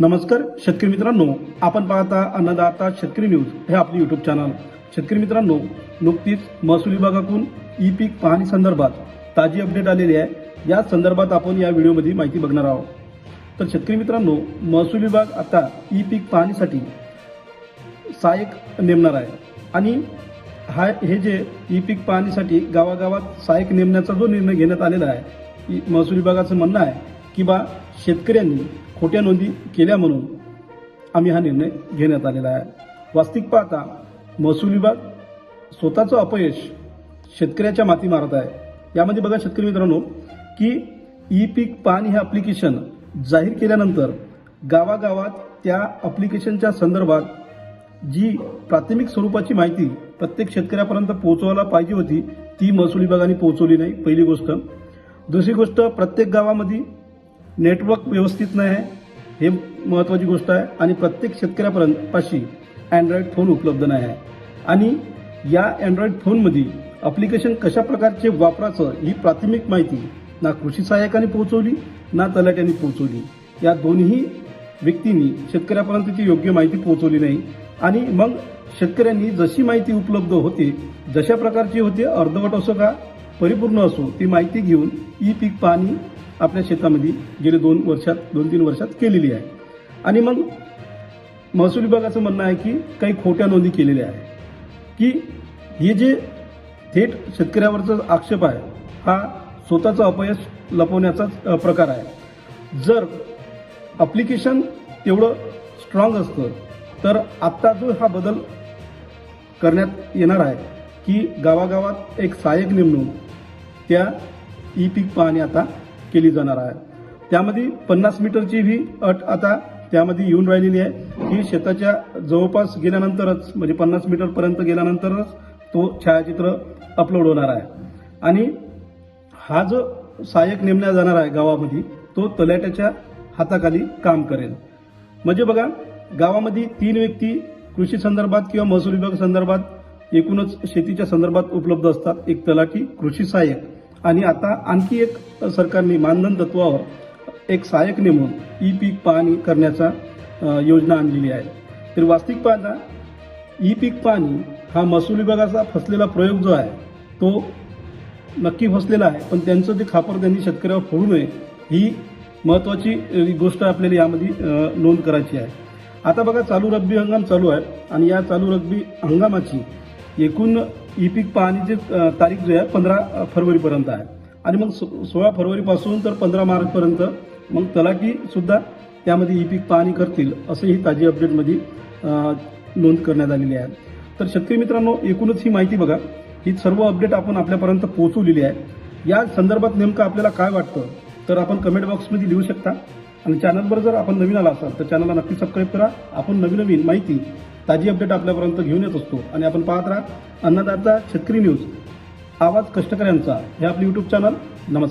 नमस्कार शेतकरी मित्रांनो. आपण पाहता अन्नदाता शेतकरी न्यूज हे आपले युट्यूब चॅनल शेतकरी मित्रांनो नुकतीच महसूल विभागाकडून ई पीक पाहणी संदर्भात ताजी अपडेट आलेली आहे. या संदर्भात आपण या व्हिडिओमध्ये माहिती बघणार आहोत. तर शेतकरी मित्रांनो महसूल विभाग आता ई पीक पाहणीसाठी सहाय्यक नेमणार आहे. आणि हा हे जे ई पीक पाहणीसाठी गावागावात सहाय्यक नेमण्याचा जो निर्णय घेण्यात आलेला आहे ई- महसूल विभागाचं म्हणणं आहे की बा शेतकऱ्यांनी खोट्या नोंदी केल्या म्हणून आम्ही हा निर्णय घेण्यात आलेला आहे. वास्तविक पाहता महसूल विभाग स्वतःचं अपयश शेतकऱ्याच्या माती मारत आहे. यामध्ये बघा शेतकरी मित्रांनो की ई पीक पाणी हे अप्लिकेशन जाहीर केल्यानंतर गावागावात त्या अप्लिकेशनच्या संदर्भात जी प्राथमिक स्वरूपाची माहिती प्रत्येक शेतकऱ्यापर्यंत पोहोचवायला पाहिजे होती ती महसूल विभागाने पोहोचवली नाही पहिली गोष्ट. दुसरी गोष्ट प्रत्येक गावामध्ये नेटवर्क व्यवस्थित नाही आहे हे महत्त्वाची गोष्ट आहे. आणि प्रत्येक शेतकऱ्यापर्यंत पाशी अँड्रॉईड फोन उपलब्ध नाही आहे. आणि या अँड्रॉईड फोनमध्ये अप्लिकेशन कशा प्रकारचे वापराचं ही प्राथमिक माहिती ना कृषी सहाय्यकाने पोहोचवली ना तलाट्याने पोहोचवली. या दोन्ही व्यक्तींनी शेतकऱ्यापर्यंत ती योग्य माहिती पोहोचवली नाही. आणि मग शेतकऱ्यांनी जशी माहिती उपलब्ध होते जशा प्रकारची होते अर्धवट असो का परिपूर्ण असो ती माहिती घेऊन ई पीक पाहणी आपल्या शेतामध्ये गेले दोन वर्षात दोन तीन वर्षात केलेली आहे. आणि मग महसूल विभागाचं म्हणणं आहे की काही खोट्या नोंदी केलेल्या आहे की हे जे थेट शेतकऱ्यावरचा आक्षेप आहे हा स्वतःचा अपयश लपवण्याचाच प्रकार आहे. जर अप्लिकेशन तेवढं स्ट्रॉंग असतं तर आत्ता जो हा बदल करण्यात येणार आहे की गावागावात एक सहाय्यक नेमणूक त्या ई पीक पाहणी आता केली जाणार आहे. त्यामध्ये पन्नास मीटरची ही अट आता त्यामध्ये येऊन राहिलेली आहे. की शेताच्या जवळपास गेल्यानंतरच म्हणजे पन्नास मीटरपर्यंत गेल्यानंतरच तो छायाचित्र अपलोड होणार आहे. आणि हा जो सहाय्यक नेमला जाणार आहे गावामध्ये तो तलाट्याच्या हाताखाली काम करेल. म्हणजे बघा गावामध्ये तीन व्यक्ती कृषी संदर्भात किंवा महसूल विभाग संदर्भात एकूणच शेतीच्या संदर्भात उपलब्ध असतात. एक तलाठी कृषी सहाय्यक. आणि आता आणखी एक सरकारने मानधन तत्वावर एक सहाय्यक नेमून ई पीक पाहणी करण्याचा योजना आणलेली आहे. तर वास्तविक पाहता ई पीक पाहणी हा महसूल विभागाचा फसलेला प्रयोग जो आहे तो नक्की फसलेला आहे पण त्यांचं ते खापर त्यांनी शेतकऱ्यावर फोडू नये ही महत्त्वाची गोष्ट आपल्याला यामध्ये नोंद करायची आहे. आता बघा चालू रब्बी हंगाम चालू आहे आणि या चालू रब्बी हंगामाची एकूण ई पीक पाहणीची तारीख जो आहे पंधरा फरवरीपर्यंत आहे. आणि मग सो- सोळा फरवरीपासून तर पंधरा मार्चपर्यंत मग तलाकीसुद्धा त्यामध्ये ई पीक पाहणी करतील असं ही ताजी अपडेटमध्ये नोंद करण्यात आलेली आहे. तर शेतकरी मित्रांनो एकूणच ही माहिती बघा. ही सर्व अपडेट आपण आपल्यापर्यंत पोहोचवलेली आहे. या संदर्भात नेमकं आपल्याला काय वाटतं? तर आपण कमेंट बॉक्समध्ये लिहू शकता. आणि चॅनलवर जर आपण नवीन आला असाल तर चॅनलला नक्की सबस्क्राईब करा. आपण नवीन नवीन माहिती ताजी अपडेट आपल्यापर्यंत घेऊन येत असतो. आणि आपण पाहत राहा अन्नदाता शेतकरी न्यूज आवाज कष्टकऱ्यांचा हे आपले यूट्यूब चॅनल नमस्कार.